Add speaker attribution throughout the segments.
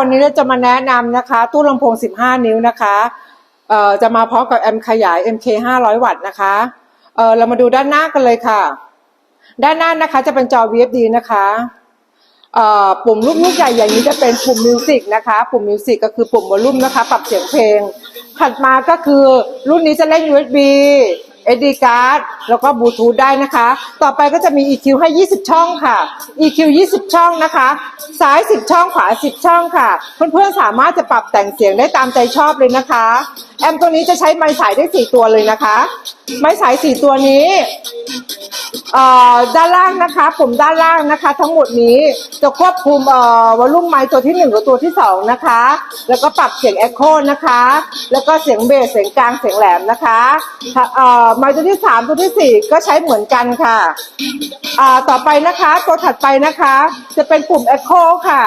Speaker 1: วันนี้เราจะมาแนะนำนะคะ ตู้ลำโพง 15 นิ้วนะคะเอ่อจะมาพร้อมกับแอมป์ขยาย MK 500 วัตต์นะคะเอ่อเรามาดูด้านหน้ากันเลยค่ะ ด้านหน้านะคะจะเป็นจอ VFD นะคะเอ่อปุ่มลูกลูกใหญ่อย่างนี้จะเป็นปุ่มมิวสิกนะคะ ปุ่มมิวสิกก็คือปุ่มวอลลุ่มนะคะ ปรับเสียงเพลง ถัดมาก็คือรุ่นนี้จะเล่น USB SD card แล้วก็บลูทูธได้นะคะ ต่อไปก็จะมี EQ ให้ 20 ช่องค่ะ EQ 20 ช่องนะคะ ซ้าย 10 ช่อง ขวา 10 ช่องค่ะ เพื่อนๆ สามารถจะปรับแต่งเสียงได้ตามใจชอบเลยนะคะ แอมตัวนี้จะใช้ไม้สายได้ 4 ตัวเลยนะคะ ไม้สาย 4 ตัวนี้เอ่อด้านล่างนะคะปุ่มด้านล่างนะคะ ทั้งหมดนี้จะควบคุมเอ่อวอลลุ่มไมค์ตัวที่หนึ่งกับตัวที่สองนะคะ แล้วก็ปรับเสียงเอ็โคนะคะ แล้วก็เสียงเบสเสียงกลางเสียงแหลมนะคะเอ่อไมค์ตัวที่สามตัวที่สี่ก็ใช้เหมือนกันค่ะอ่าต่อไปนะคะตัวถัดไปนะคะ จะเป็นปุ่มเอ็โคค่ะ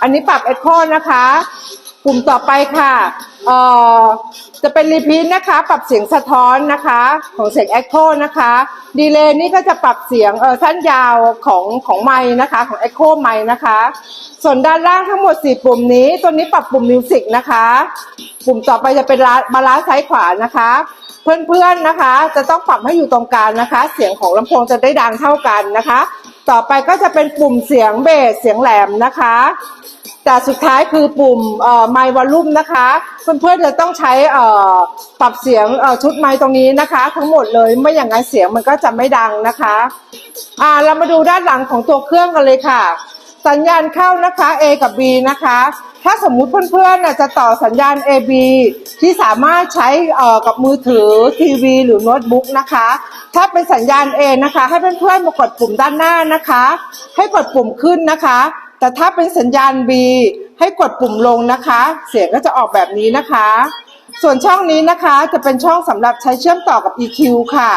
Speaker 1: อันนี้ปรับเอ็โคนะคะ ปุ่มต่อไปค่ะเอ่อ จะเป็นรีพีทนะคะ ปรับเสียงสะท้อนนะคะ ของเสียงเอ็โคนะคะ ดีเลย์นี่ก็จะปรับเสียงเออสั้นยาวของของไม้นะคะ ของเอ็โคไม้นะคะ ส่วนด้านล่างทั้งหมด 4 ปุ่มนี้ ตัวนี้ปรับปุ่มมิวสิกนะคะ ปุ่มต่อไปจะเป็นบาลานซ์ซ้ายขวานะคะ เพื่อนๆนะคะ จะต้องปรับให้อยู่ตรงกลางนะคะ เสียงของลำโพงจะได้ดังเท่ากันนะคะ ต่อไปก็จะเป็นปุ่มเสียงเบสเสียงแหลมนะคะ แต่สุดท้ายคือปุ่มไมค์วอลลุ่มนะคะ เพื่อนๆจะต้องใช้ปรับเสียงชุดไมค์ตรงนี้นะคะ ทั้งหมดเลยไม่อย่างนั้นเสียงมันก็จะไม่ดังนะคะอ่าเรามาดูด้านหลังของตัวเครื่องกันเลยค่ะ สัญญาณเข้านะคะ A กับ B นะคะ ถ้าสมมุติเพื่อนๆจะต่อสัญญาณ AB ที่สามารถใช้กับมือถือทีวีหรือโน้ตบุ๊กนะคะถ้าเป็นสัญญาณ A นะคะ ให้เพื่อนๆมากดปุ่มด้านหน้านะคะ ให้กดปุ่มขึ้นนะคะ แต่ถ้าเป็นสัญญาณ B ให้กดปุ่มลงนะคะ เสียงก็จะออกแบบนี้นะคะ ส่วนช่องนี้นะคะจะเป็นช่องสำหรับใช้เชื่อมต่อกับ EQ ค่ะ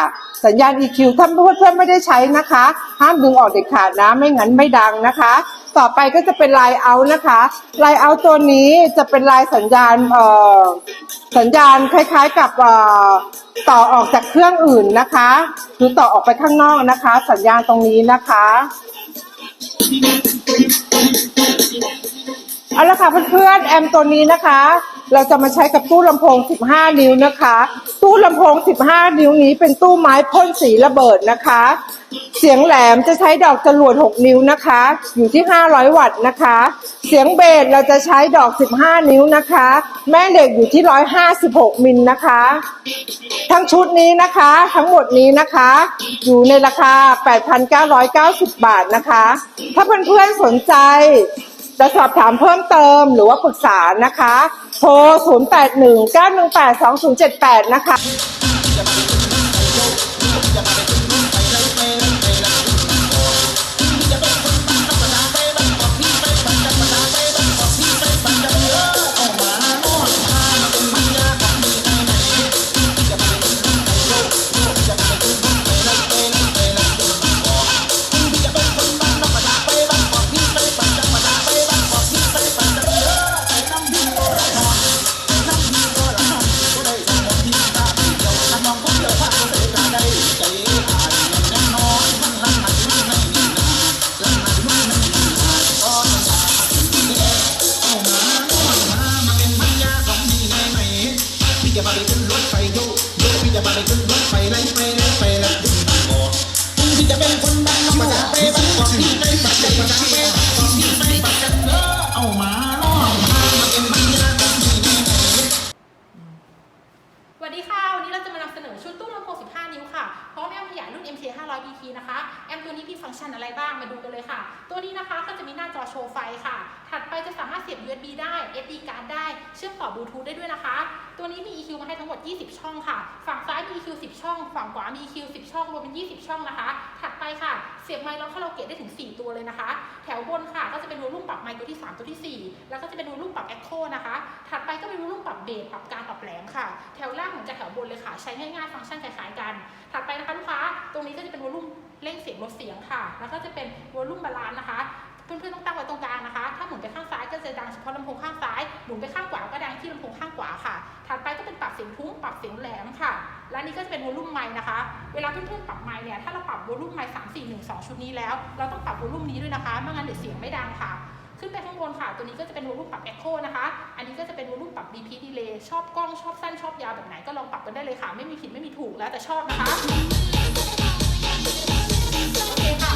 Speaker 1: สัญญาณ EQ ถ้าเพื่อนๆไม่ได้ใช้นะคะ ห้ามดึงออกเด็ดขาดนะไม่งั้นไม่ดังนะคะ ต่อไปก็จะเป็น Line Out นะคะ Line Out ตัวนี้จะเป็นลายสัญญาณเอ่อสัญญาณคล้ายๆกับเอ่อต่อออกจากเครื่องอื่นนะคะ หรือต่อออกไปข้างนอกนะคะ สัญญาณตรงนี้นะคะ Thank you. เอาละค่ะเพื่อนๆแอมตัวนี้นะคะ เราจะมาใช้กับตู้ลำโพง 15 นิ้วนะคะ ตู้ลำโพง 15 นิ้วนี้เป็นตู้ไม้พ่นสีระเบิดนะคะ เสียงแหลมจะใช้ดอกจรวด 6 นิ้วนะคะ อยู่ที่ 500 วัตต์นะคะ เสียงเบสเราจะใช้ดอก 15 นิ้วนะคะ แม่เหล็กอยู่ที่ 156 มิลนะคะ ทั้งชุดนี้นะคะ ทั้งหมดนี้นะคะ อยู่ในราคา 8,990 บาทนะคะ ถ้าเพื่อนๆสนใจ จะสอบถามเพิ่มเติมหรือว่าปรึกษานะคะ โทร 0819182078 นะคะ
Speaker 2: จะมาไปขึ้นรถไฟโยกโยกพี่จะมาไปขึ้นรถไฟไล่ไปไล่ไปแล้วดึงบางกอกคุณที่จะเป็นคนบ้านนอกภาษาเปบ้านกอกที่ไปปักใจภาษาเป
Speaker 3: ตัวนี้มีฟังก์ชันอะไรบ้างมาดูกันเลยค่ะ ตัวนี้นะคะก็จะมีหน้าจอโชว์ไฟค่ะ ถัดไปจะสามารถเสียบ USB ได้ SD card ได้ เชื่อมต่อบลูทูธได้ด้วยนะคะ ตัวนี้มี EQ มาให้ทั้งหมด 20 ช่องค่ะ ฝั่งซ้ายมี EQ 10 ช่อง ฝั่งขวามี EQ 10 ช่อง รวมเป็น 20 ช่องนะคะ ถัดไปค่ะ เสียบไมค์ร้องคาราโอเกะได้ถึง 4 ตัวเลยนะคะ แถวบนค่ะ ก็จะเป็นวอลลุ่มปรับไมค์ตัวที่ 3 ตัวที่ 4 แล้วก็จะเป็นวอลลุ่มปรับ Echo นะคะ ถัดไปก็เป็นวอลลุ่มปรับเบส ปรับกางปรับแหลมค่ะ แถวล่างเหมือนกับแถวบนเลยค่ะ ใช้ง่ายๆ ฟังก์ชันคล้ายๆกัน ถัดไปนะคะลูกค้า ตรงนี้ก็จะเป็นวอลลุ่ม เร่งเสียงลดเสียงค่ะ แล้วก็จะเป็นวอลลุ่มบาลานซ์นะคะ เพื่อนๆต้องตั้งไว้ตรงกลางนะคะ ถ้าหมุนไปข้างซ้ายก็จะดังเฉพาะลำโพงข้างซ้าย หมุนไปข้างขวาก็ดังที่ลำโพงข้างขวาค่ะ ถัดไปก็เป็นปรับเสียงทุ้ง ปรับเสียงแหลมค่ะ และนี่ก็จะเป็นวอลลุ่มไมค์นะคะ เวลาเพื่อนๆปรับไมค์เนี่ย ถ้าเราปรับวอลลุ่มไมค์สามสี่หนึ่งสองชุดนี้แล้ว เราต้องปรับวอลลุ่มนี้ด้วยนะคะ ไม่งั้นเดี๋ยวเสียงไม่ดังค่ะขึ้นไปข้างบนค่ะ ตัวนี้ก็จะเป็นวอลลุ่มปรับ Echo นะคะ อันนี้ก็จะเป็นวอลลุ่มปรับ BP Delay ชอบกล้องชอบสั้นชอบยาวแบบไหนก็ลองปรับกันได้เลยค่ะ ไม่มีผิดไม่มีถูกแล้วแต่ชอบนะคะ โอเคค่ะ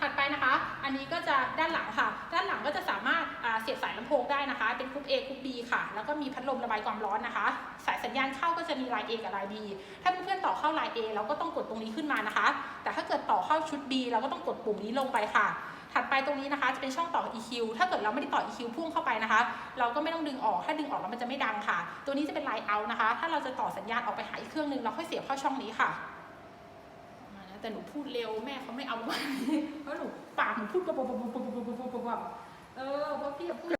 Speaker 3: ถัดไปนะคะ อันนี้ก็จะด้านหลังค่ะ ด้านหลังก็จะสามารถเสียบสายลำโพงได้นะคะ เป็นกรุ๊ป A กรุ๊ป B ค่ะ แล้วก็มีพัดลมระบายความร้อนนะคะ สายสัญญาณเข้าก็จะมีลาย A กับลาย B ถ้าเพื่อนๆต่อเข้าลาย A เราก็ต้องกดตรงนี้ขึ้นมานะคะ แต่ถ้าเกิดต่อเข้าชุด B เราก็ต้องกดปุ่มนี้ลงไปค่ะถัดไปตรงนี้นะคะจะเป็นช่องต่อ EQ ถ้าเกิดเราไม่ได้ต่อ EQ พ่วงเข้าไปนะคะ เราก็ไม่ต้องดึงออก ถ้าดึงออกแล้วมันจะไม่ดังค่ะ ตัวนี้จะเป็นไลน์เอานะคะ ถ้าเราจะต่อสัญญาณออกไปหาอีกเครื่องนึงเราค่อยเสียบเข้าช่องนี้ค่ะ แต่หนูพูดเร็วแม่เขาไม่เอาเพราะหนูปากหนูพูดกบกบกบกบกบกบเออเพราะพี่พูด